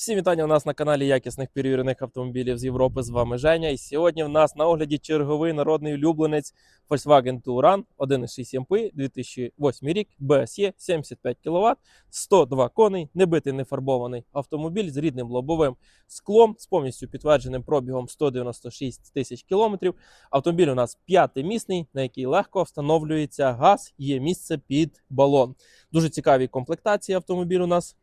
Всім вітання у нас на каналі якісних перевірених автомобілів з Європи. З вами Женя. І сьогодні в нас на огляді черговий народний улюбленець Volkswagen Touran 1.6 MPI 2008 рік, BSE 75 кВт, 102 коней, не битий, не фарбований автомобіль з рідним лобовим склом, з повністю підтвердженим пробігом 196 тисяч кілометрів. Автомобіль у нас п'ятимісний, на який легко встановлюється газ, є місце під балон. Дуже цікаві комплектації автомобіль у нас.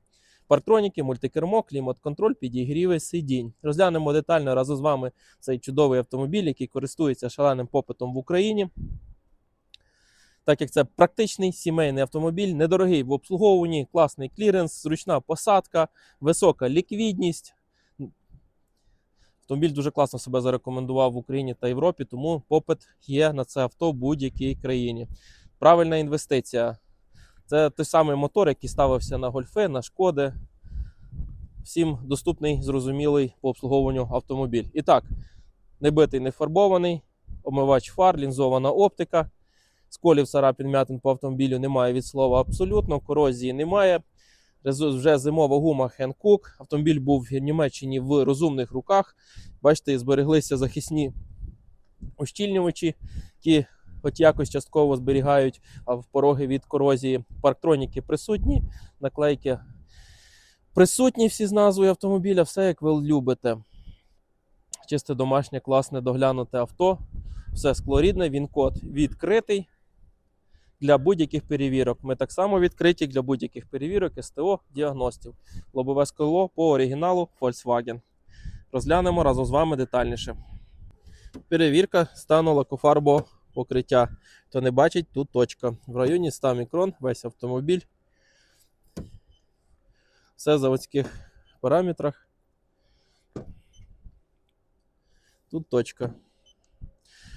Парктроніки, мультикермо, клімат-контроль, підігріви сидінь. Розглянемо детально разом з вами цей чудовий автомобіль, який користується шаленим попитом в Україні. Так як це практичний сімейний автомобіль, недорогий в обслуговуванні, класний кліренс, зручна посадка, висока ліквідність. Автомобіль дуже класно себе зарекомендував в Україні та Європі, тому попит є на це авто в будь-якій країні. Правильна інвестиція. Це той самий мотор, який ставився на гольфи, на шкоди. Всім доступний, зрозумілий по обслуговуванню автомобіль. І так, не битий, не фарбований, омивач фар, лінзована оптика. Сколів царапін м'ятин по автомобілю немає від слова абсолютно, корозії немає. Вже зимова гума Хенкук. Автомобіль був в Німеччині в розумних руках. Бачите, збереглися захисні ущільнювачі, які хоч якось частково зберігають в пороги від корозії. Парктроніки присутні, наклейки присутні всі з назвою автомобіля, все як ви любите. Чисте домашнє, класне доглянуте авто. Все склорідне, він код відкритий для будь-яких перевірок. Ми так само відкриті для будь-яких перевірок СТО діагностів. Лобове скло по оригіналу Volkswagen. Розглянемо разом з вами детальніше. Перевірка стану лакофарбового покриття. Хто не бачить, тут точка. В районі 100 мікрон весь автомобіль. Все в заводських параметрах. Тут точка.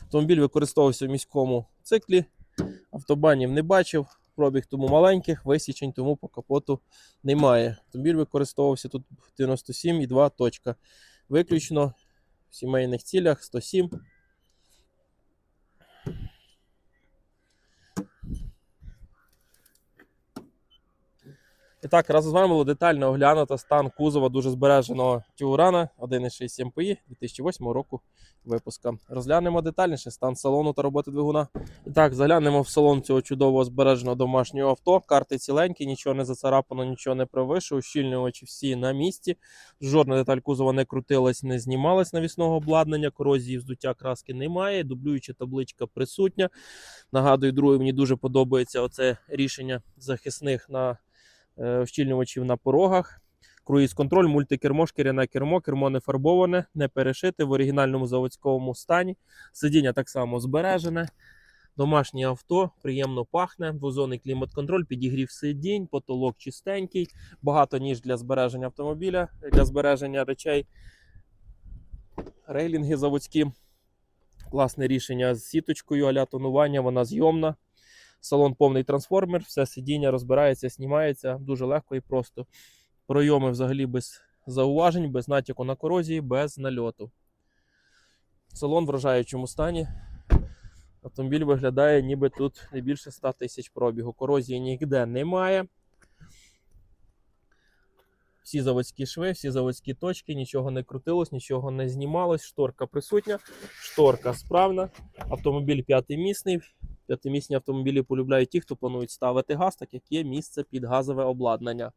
Автомобіль використовувався в міському циклі. Автобанів не бачив. Пробіг тому маленьких, висічень тому по капоту немає. Автомобіль використовувався тут 97,2 точка. Виключно в сімейних цілях 107. І так, разом з вами було детально оглянуто стан кузова дуже збереженого Тюрана 1.6 МПІ 2008 року випуска. Розглянемо детальніше стан салону та роботи двигуна. І так, заглянемо в салон цього чудового збереженого домашнього авто. Карти ціленькі, нічого не зацарапано, нічого не провише. Ущільнювачі всі на місці. Жодна деталь кузова не крутилась, не знімалась навісного обладнання. Корозії вздуття краски немає. Дублююча табличка присутня. Нагадую, друге, мені дуже подобається оце рішення захисних на ощільнювачів на порогах. Круїз контроль, мультикермо, шкіряне кермо, кермо не фарбоване, не перешите в оригінальному заводському стані. Сидіння так само збережене. Домашнє авто, приємно пахне, двозонний клімат-контроль, підігрів сидінь, потолок чистенький, багато ніж для збереження автомобіля, для збереження речей. Рейлінги заводські. Класне рішення з сіточкою аля тонування, вона зйомна. Салон повний трансформер, все сидіння розбирається, знімається дуже легко і просто. Пройоми взагалі без зауважень, без натяку на корозії, без нальоту. Салон в вражаючому стані. Автомобіль виглядає, ніби тут не більше 100 тисяч пробігу. Корозії ніде немає. Всі заводські шви, всі заводські точки, нічого не крутилось, нічого не знімалось. Шторка присутня, шторка справна. Автомобіль п'ятимісний. П'ятимісні автомобілі полюбляють ті, хто планують ставити газ, так як є місце під газове обладнання.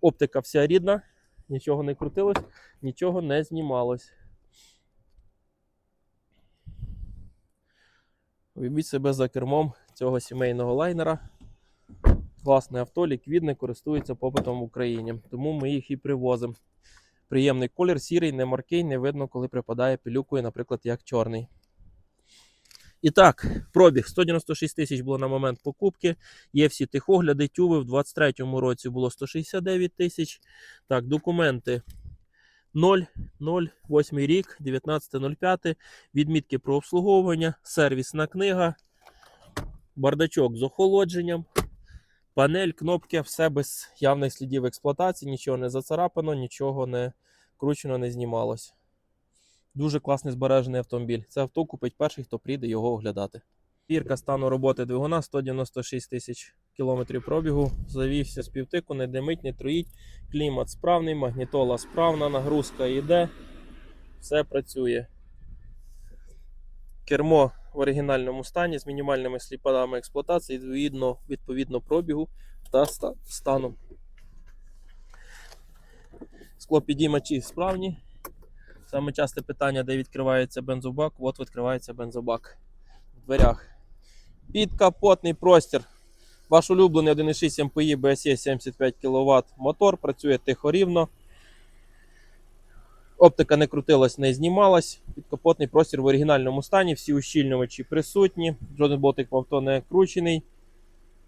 Оптика вся рідна, нічого не крутилось, нічого не знімалось. Уявіть себе за кермом цього сімейного лайнера. Класне авто, ліквідне, користується попитом в Україні. Тому ми їх і привозимо. Приємний колір, сірий, не маркий, не видно, коли припадає пилюкою, наприклад, як чорний. І так, пробіг 196 тисяч було на момент покупки. Є всі тихогляди, тюви. В 23-му році було 169 тисяч. Так, документи 0, 0, 8 рік, 19.05. Відмітки про обслуговування, сервісна книга, бардачок з охолодженням, панель, кнопки, все без явних слідів експлуатації, нічого не зацарапано, нічого не кручено, не знімалось. Дуже класний збережений автомобіль. Це авто купить перший, хто прийде його оглядати. Пірка стану роботи двигуна 196 тисяч кілометрів пробігу. Завівся з півтику, не димить, не троїть. Клімат справний, магнітола справна, нагрузка йде. Все працює. Кермо в оригінальному стані з мінімальними сліпадами експлуатації, відповідно, відповідно пробігу та ста- стану. Склопідіймачі справні. Саме часте питання, де відкривається бензобак, от відкривається бензобак в дверях. Підкапотний простір. Ваш улюблений 1,6 МПІ BSE 75 кВт мотор, працює тихо рівно. Оптика не крутилась, не знімалась. Підкапотний простір в оригінальному стані, всі ущільнювачі присутні, жоден болтик в авто не кручений.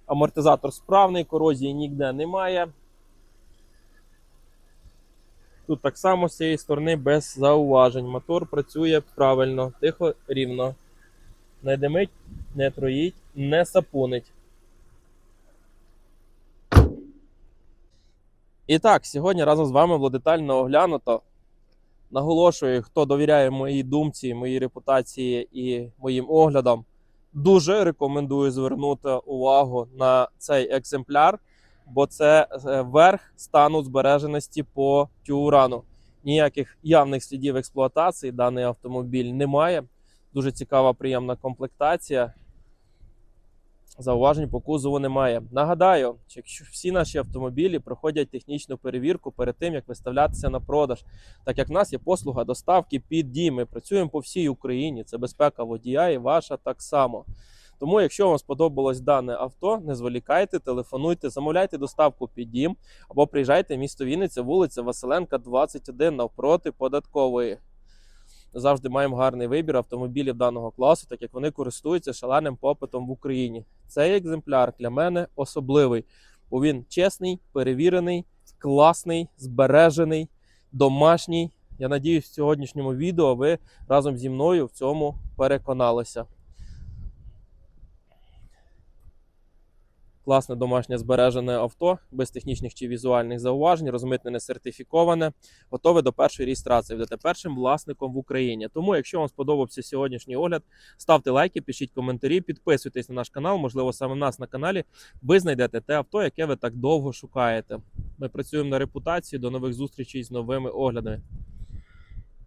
Амортизатор справний, корозії ніде немає. Тут так само з цієї сторони без зауважень. Мотор працює правильно, тихо, рівно. Не димить, не троїть, не сапунить. І так, сьогодні разом з вами було детально оглянуто. Наголошую, хто довіряє моїй думці, моїй репутації і моїм оглядам, дуже рекомендую звернути увагу на цей екземпляр, бо це е, верх стану збереженості по тюрану. Ніяких явних слідів експлуатації даний автомобіль немає. Дуже цікава, приємна комплектація. Зауважень по кузову немає. Нагадаю, що якщо всі наші автомобілі проходять технічну перевірку перед тим, як виставлятися на продаж, так як в нас є послуга доставки під дім. Ми працюємо по всій Україні. Це безпека водія і ваша так само. Тому, якщо вам сподобалось дане авто, не зволікайте, телефонуйте, замовляйте доставку під дім або приїжджайте в місто Вінниця, вулиця Василенка, 21 навпроти податкової. Завжди маємо гарний вибір автомобілів даного класу, так як вони користуються шаленим попитом в Україні. Цей екземпляр для мене особливий, бо він чесний, перевірений, класний, збережений, домашній. Я надіюсь, в сьогоднішньому відео ви разом зі мною в цьому переконалися. Класне домашнє збережене авто без технічних чи візуальних зауважень, розмитнене сертифіковане, готове до першої реєстрації. Будете першим власником в Україні. Тому, якщо вам сподобався сьогоднішній огляд, ставте лайки, пишіть коментарі, підписуйтесь на наш канал. Можливо, саме нас на каналі ви знайдете те авто, яке ви так довго шукаєте. Ми працюємо на репутацію. До нових зустрічей з новими оглядами.